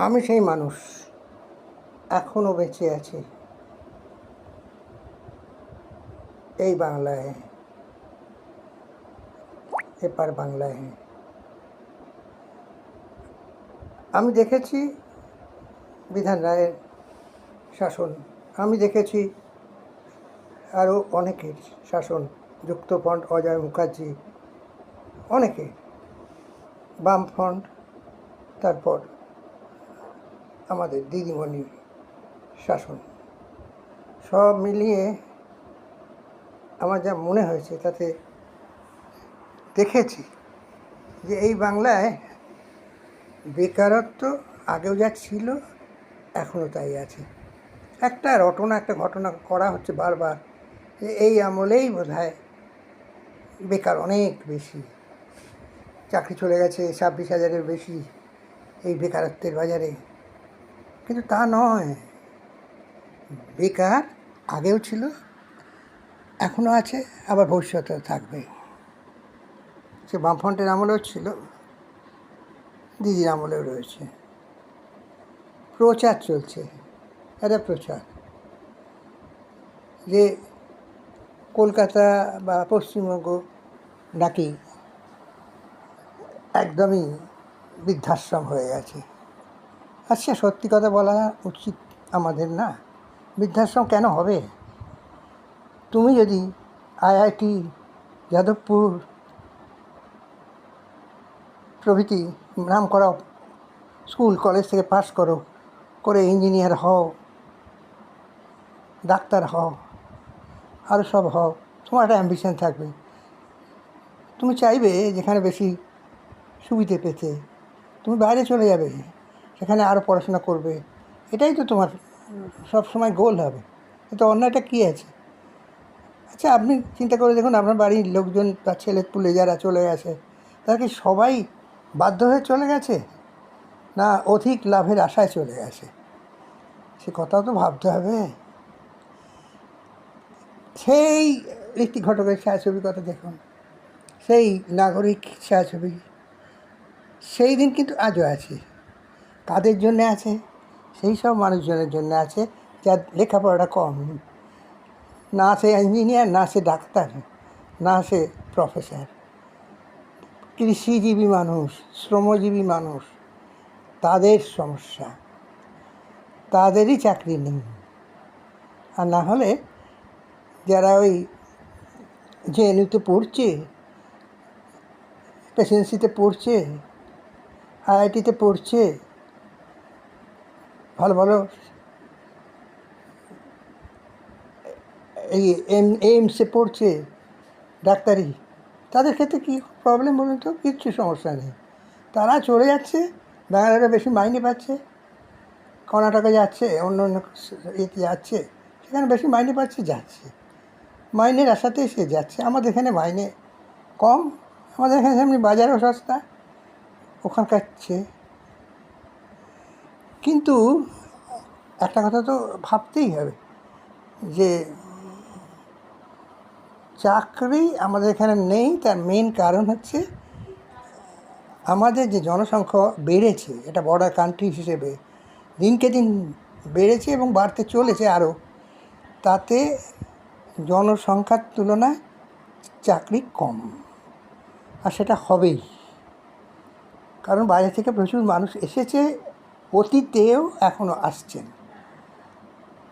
আমি সেই মানুষ। এখনও বেঁচে আছি। এই বাংলায়। এপার বাংলায়। আমি দেখেছি বিধান রায়ের শাসন। আমি দেখেছি আরও অনেকের শাসন। যুক্তফ্রন্ট অজয় মুখার্জি। অনেকে। বামফ্রন্ট, তারপর আমাদের দিদিমণি শাসন। সব মিলিয়ে আমার যা মনে হয়েছে তাতে দেখেছি যে এই বাংলায় বেকারত্ব আগেও যা ছিল এখনও তাই আছে। একটা রটনা, একটা ঘটনা করা হচ্ছে বারবার যে এই আমলেই বোধ বেকার অনেক বেশি। চাকরি চলে গেছে, ছাব্বিশ হাজারের বেশি এই বেকারত্বের বাজারে। কিন্তু তা নয়। বেকার, আগেও ছিল, এখনও আছে, আবার ভবিষ্যতেও থাকবে। সে বামফ্রন্টের আমলেও ছিল, দিদির আমলেও রয়েছে। প্রচার চলছে, একটা প্রচার। যে কলকাতা বা পশ্চিমবঙ্গ নাকি একদমই বৃদ্ধাশ্রম হয়ে গেছে। আচ্ছা সত্যি কথা বলা উচিত আমাদের না। বৃদ্ধাশ্রম কেন হবে? তুমি যদি আইআইটি, যাদবপুর প্রভৃতি নাম করা স্কুল, কলেজ থেকে পাস করো, করে ইঞ্জিনিয়ার হও, ডাক্তার হও আরও সব হও, তোমার একটা অ্যাম্বিশন থাকবে। তুমি চাইবে যেখানে বেশি সুবিধে পেতে। তুমি বাইরে চলে যাবে। সেখানে আরও পড়াশোনা করবে। এটাই তো তোমার সব সময় গোল হবে। এতে অন্যটা কী আছে? আচ্ছা আপনি চিন্তা করে দেখুন, আপনার বাড়ির লোকজন, তার ছেলে পুলে যারা চলে গেছে, তারা কি সবাই বাধ্য হয়ে চলে গেছে? না, অধিক লাভের আশায় চলে গেছে? সে কথাও তো ভাবতে হবে। সেই ঋত্বিক ঘটকের ছায়াছবির কথা দেখুন। সেই নাগরিক ছায়াছবি, সেই দিন কিন্তু আজও আছে। কাদের জন্য আছে? সেই সব মানুষজনের জন্য আছে, যার লেখাপড়াটা কম। না সে ইঞ্জিনিয়ার না সে ডাক্তার, না সে প্রফেসর কৃষিজীবী মানুষ, শ্রমজীবী মানুষ, তাদের সমস্যা। তাদেরই চাকরি নেই। আর না হলে যারা ওই জেএনইউতে পড়ছে প্রেসিডেন্সিতে পড়ছে আইআইটিতে পড়ছে ভালো ভালো। এই এম, এইমসে পড়ছে ডাক্তারি। তাদের ক্ষেত্রে কী প্রবলেম বলুন তো? কিচ্ছু সমস্যা নেই। তারা চলে যাচ্ছে বাঙালিরা বেশি মাইনে পাচ্ছে, কর্ণাটকে যাচ্ছে, অন্য অন্য ইয়েতে যাচ্ছে, সেখানে বেশি মাইনে পাচ্ছে, যাচ্ছে। মাইনের আশাতেই সে যাচ্ছে। আমাদের এখানে মাইনে কম, আমাদের এখানে এমনি বাজারও সস্তা, ওখানকার চেয়ে কিন্তু একটা কথা তো ভাবতেই হবে যে চাকরি আমাদের এখানে নেই, তার মেন কারণ হচ্ছে আমাদের যে জনসংখ্যা বেড়েছে, এটা বর্ডার কান্ট্রি হিসেবে, দিনকে দিন বেড়েছে এবং বাড়তে চলেছে আরও, তাতে জনসংখ্যার তুলনায় চাকরি কম। আর সেটা হবেই। কারণ বাইরে থেকে প্রচুর মানুষ এসেছে অতীতেও এখনও আসছেন।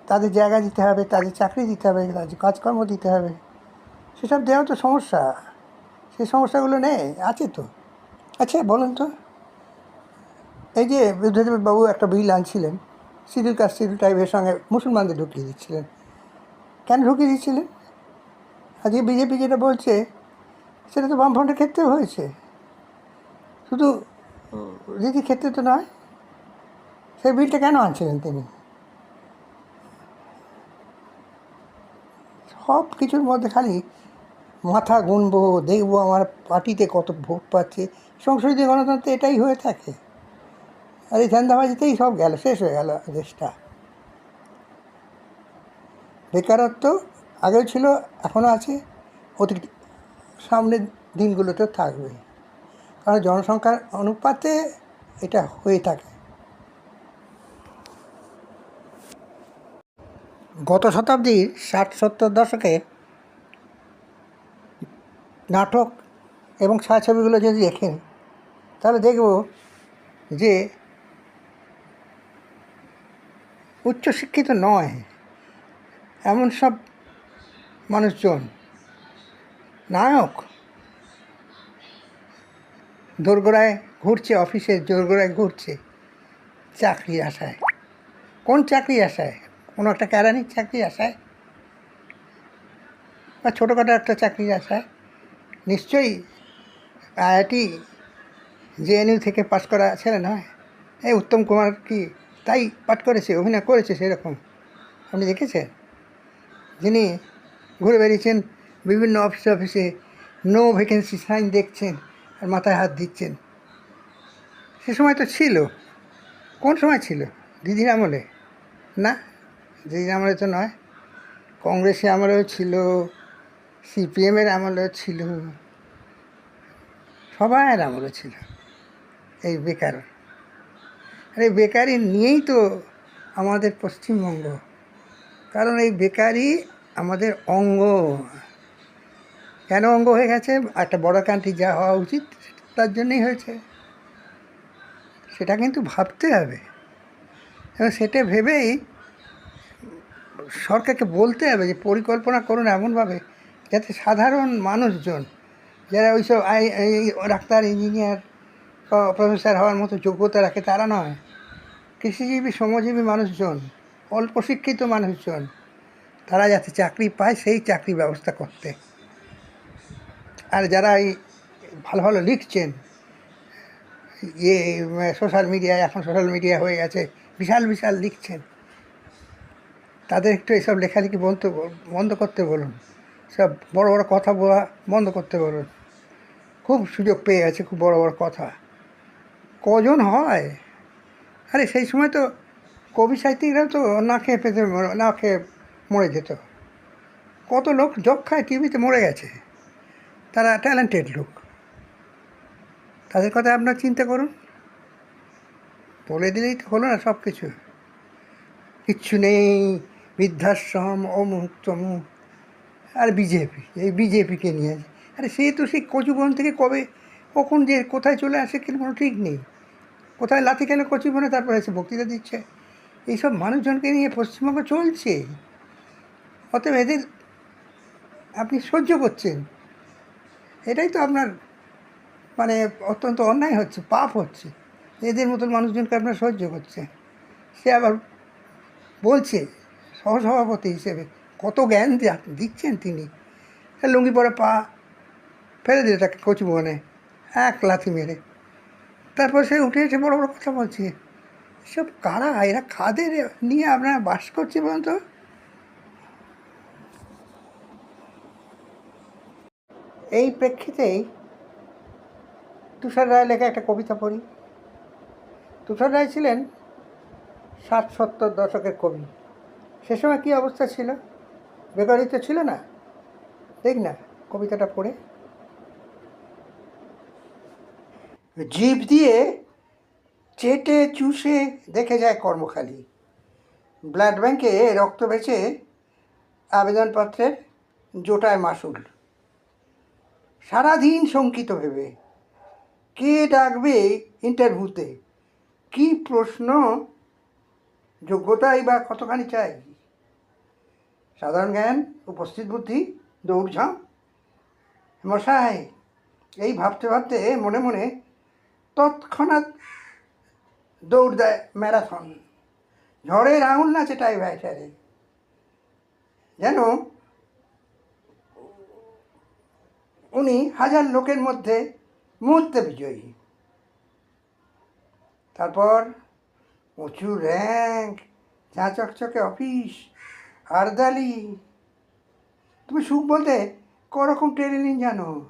তাদের জায়গা দিতে হবে তাদের চাকরি দিতে হবে তাদের কাজকর্ম দিতে হবে। সেসব দেওয়া তো সমস্যা। সেই সমস্যাগুলো নেই আছে তো। আচ্ছা বলুন তো। এই যে বুদ্ধদেব বাবু একটা বিল আনছিলেন শিডিউল কাস্ট শিডিউল টাইপের সঙ্গে মুসলমানদের ঢুকিয়ে দিচ্ছিলেন। কেন ঢুকিয়ে দিচ্ছিলেন? আজকে বিজেপি যেটা বলছে সেটা তো বামফ্রন্টের ক্ষেত্রেও হয়েছে। শুধু রীতির ক্ষেত্রে তো নয় সেই বিলটা কেন আনছিলেন তিনি? সব কিছুর মধ্যে খালি মাথা গুনবো, দেখব আমার পার্টিতে কত ভোট পাচ্ছে। সংসদীয় গণতন্ত্রে এটাই হয়ে থাকে। আর এই ধান্দাবাজিতেই সব গেল, শেষ হয়ে গেল দেশটা। বেকারত্ব আগেও ছিল, এখনও আছে। অতি সামনের দিনগুলোতেও থাকবে। কারণ জনসংখ্যার অনুপাতে এটা হয়ে থাকে। গত শতাব্দীর ষাট সত্তর দশকে নাটক এবং ছায়াছবিগুলো যদি দেখেন, তাহলে দেখব যে উচ্চশিক্ষিত নয়, এমন সব মানুষজন। নায়ক দোরগোড়ায় ঘুরছে অফিসে দোরগোড়ায় ঘুরছে চাকরি আশায়। কোন চাকরি আশায়? কোনো একটা কেরানির চাকরি আশায় বা ছোটোখাটো একটা চাকরি আশায় নিশ্চয়ই আইআইটি জেএনইউ থেকে পাশ করা ছেলে নয়। এই উত্তম কুমার কি তাই পাঠ করেছে, অভিনয় করেছে সেরকম? আপনি দেখেছেন? যিনি ঘুরে বেরিয়েছেন বিভিন্ন অফিসে অফিসে, নো ভ্যাকেন্সি সাইন দেখছেন আর মাথায় হাত দিচ্ছেন। সে সময় তো ছিল। কোন সময় ছিল? দিদির আমলে? না? দিদির আমলে তো নয় কংগ্রেসের আমলেও ছিল, সিপিএমের আমলেও ছিল, সবার আমলে ছিল এই বেকার। আর এই বেকারি নিয়েই তো আমাদের পশ্চিমবঙ্গ, কারণ এই বেকারি আমাদের অঙ্গ। কেন অঙ্গ হয়ে গেছে? একটা বড় কান্ট্রি যা হওয়া উচিত, তার জন্যই হয়েছে। সেটা কিন্তু ভাবতে হবে। এবং সেটা ভেবেই সরকারকে বলতে হবে যে পরিকল্পনা করুন এমনভাবে যাতে সাধারণ মানুষজন, যারা ওইসব আই ডাক্তার, ইঞ্জিনিয়ার প্রফেসর হওয়ার মতো যোগ্যতা রাখে তারা নয়। কৃষিজীবী, শ্রমজীবী মানুষজন, অল্প শিক্ষিত মানুষজন, তারা যাতে চাকরি পায় সেই চাকরি ব্যবস্থা করতে। আর যারা এই ভালো ভালো লিখছেন ইয়ে সোশ্যাল মিডিয়ায়, এখন সোশ্যাল মিডিয়া হয়ে গেছে, বিশাল বিশাল লিখছেন। তাদের একটু এসব লেখালেখি বলতে বন্ধ করতে বলুন। সব বড় বড় কথা বলা বন্ধ করতে বলুন। খুব সুযোগ পেয়ে গেছে খুব বড় বড় কথা। কজন হয়? আরে সেই সময় তো কবি সাহিত্যিকরা তো না খেয়ে পেতে না খেয়ে মরে যেত। কত লোক যক্ষায় টিভিতে মরে গেছে। তারা ট্যালেন্টেড লোক। তাদের কথা আপনার চিন্তা করুন। বলে দিলেই তো হলো না সব কিছু কিচ্ছু নেই। বৃদ্ধাশ্রম অমুক তমুক আর বিজেপি, এই বিজেপিকে নিয়ে। আসে আরে সে তো সেই কচুবন থেকে কবে, কখন যে কোথায় চলে আসে কিন্তু কোনো ঠিক নেই। কোথায় লাথি খেলে কচুবনে তারপরে এসে বক্তৃতা দিচ্ছে। এইসব মানুষজনকে নিয়ে পশ্চিমবঙ্গ চলছে। অতএব এদের আপনি সহ্য করছেন। এটাই তো আপনার মানে অত্যন্ত অন্যায় হচ্ছে, পাপ হচ্ছে। এদের মতন মানুষজনকে আপনার সহ্য করছে সে আবার বলছে সহসভাপতি হিসেবে কত জ্ঞান দিচ্ছেন তিনি। লুঙ্গি পরে পা ফেলে দিলে তাকে কচুবনে এক লাথি মেরে। তারপর সে উঠে এসে বড় বড় কথা বলছে সব কারা? এরা কাদের নিয়ে আপনারা বাস করছে বলুন তো? এই প্রেক্ষিতেই তুষার রায় লেখা একটা কবিতা পড়ি। তুষার রায় ছিলেন ষাট সত্তর দশকের কবি। সে সময় কী অবস্থা ছিল? বেকারি তো ছিল না? দেখ না, কবিতাটা পড়ে। জিভ দিয়ে চেটে চুষে দেখে যায় কর্মখালি। ব্লাড ব্যাংকে রক্ত বেচে আবেদনপত্রের জোটায় মাসুল। সারাদিন শঙ্কিত ভেবে। কে ডাকবে ইন্টারভিউতে কি প্রশ্ন? যোগ্যতাই বা কতখানি চাই? সাধারণ জ্ঞান, উপস্থিত বুদ্ধি দৌড়ঝাঁপ মশাই, এই ভাবতে ভাবতে মনে মনে তৎক্ষণাৎ দৌড় দেয় ম্যারাথন। ঝড়ের আঙুল নাচে টাই ভাইটারে যেন উনি হাজার লোকের মধ্যে মুহূর্তে বিজয়ী। তারপর উঁচু র্যাঙ্ক চা চকচকে অফিস আরদালি তুমি সুখ বলতে করকম ট্রেনে জানো?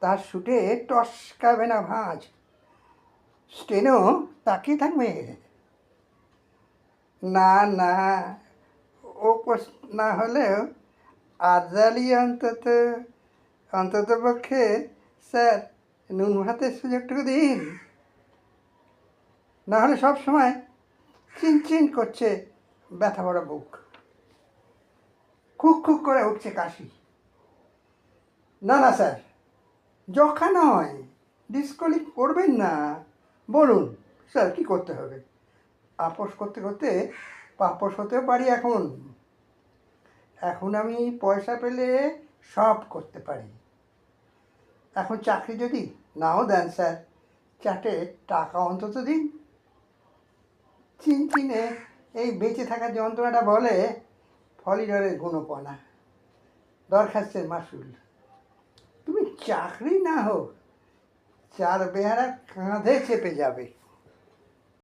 তার শুটে টসকাবে না ভাঁজ। স্টেনও তাকিয়ে থাকবে। না না, ও না হলেও আরদালি অন্তত অন্তত পক্ষে স্যার, নুন ভাতের সুযোগটুকু দিন। না হলে সব সময় চিনচিন করছে ব্যথা ভরা বুক। খুক খুক করে উঠছে কাশি। না না, স্যার। যখা নয় ডিসকলিক করবেন না। বলুন, স্যার, কি করতে হবে? আপোষ করতে করতে পাপস হতেও পারি এখন। এখন আমি পয়সা পেলে সব করতে পারি। এখন চাকরি যদি নাও দেন, স্যার চারটে টাকা অন্তত দিন। চিনচিনে এই বেঁচে থাকার যন্ত্রণাটা বলে ফলিডরের গুণপনা দরখাস্তের মাসুল। তুমি চাকরি না হোক চার বেহারা কাঁধে চেপে যাবে।